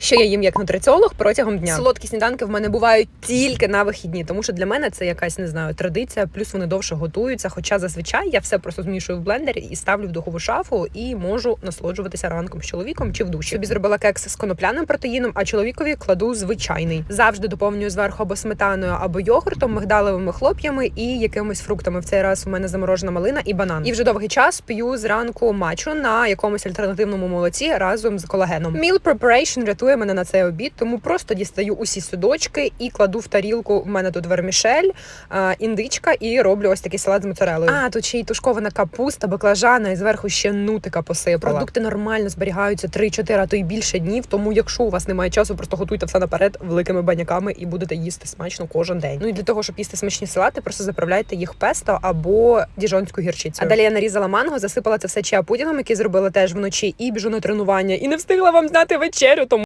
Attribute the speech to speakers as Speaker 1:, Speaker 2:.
Speaker 1: що я їм як нутриціолог протягом дня. Солодкі сніданки в мене бувають тільки на вихідні, тому що для мене це якась не знаю традиція. Плюс вони довше готуються. Хоча зазвичай я все просто змішую в блендері і ставлю в духову шафу і можу насолоджуватися ранком з чоловіком чи в душі. Собі зробила кекс з конопляним протеїном, а чоловікові кладу звичайний. Завжди доповнюю зверху або сметаною, або йогуртом, мигдалевими хлоп'ями і якимись фруктами. В цей раз у мене заморожена малина і банан. І вже довгий час п'ю зранку мачу на якомусь альтернативному молоці разом з колагеном. Meal preparation рятує мене на цей обід, тому просто дістаю усі судочки і кладу в тарілку. В мене тут вермішель, індичка, і роблю ось такий салат з моцарелою. А тут ще й тушкована капуста, баклажана, і зверху ще нутика посипала. Продукти нормально зберігаються 3-4, а то й більше днів. Тому, якщо у вас немає часу, просто готуйте все наперед великими баняками і будете їсти смачно кожен день. Ну і для того, щоб їсти смачні салати, просто заправляйте їх песто або діжонську гірчицю. А далі я нарізала манго, засипала це все чиа пудінгом, який зробила теж вночі, і біжу на тренування. І не встигла вам знати вечерю, тому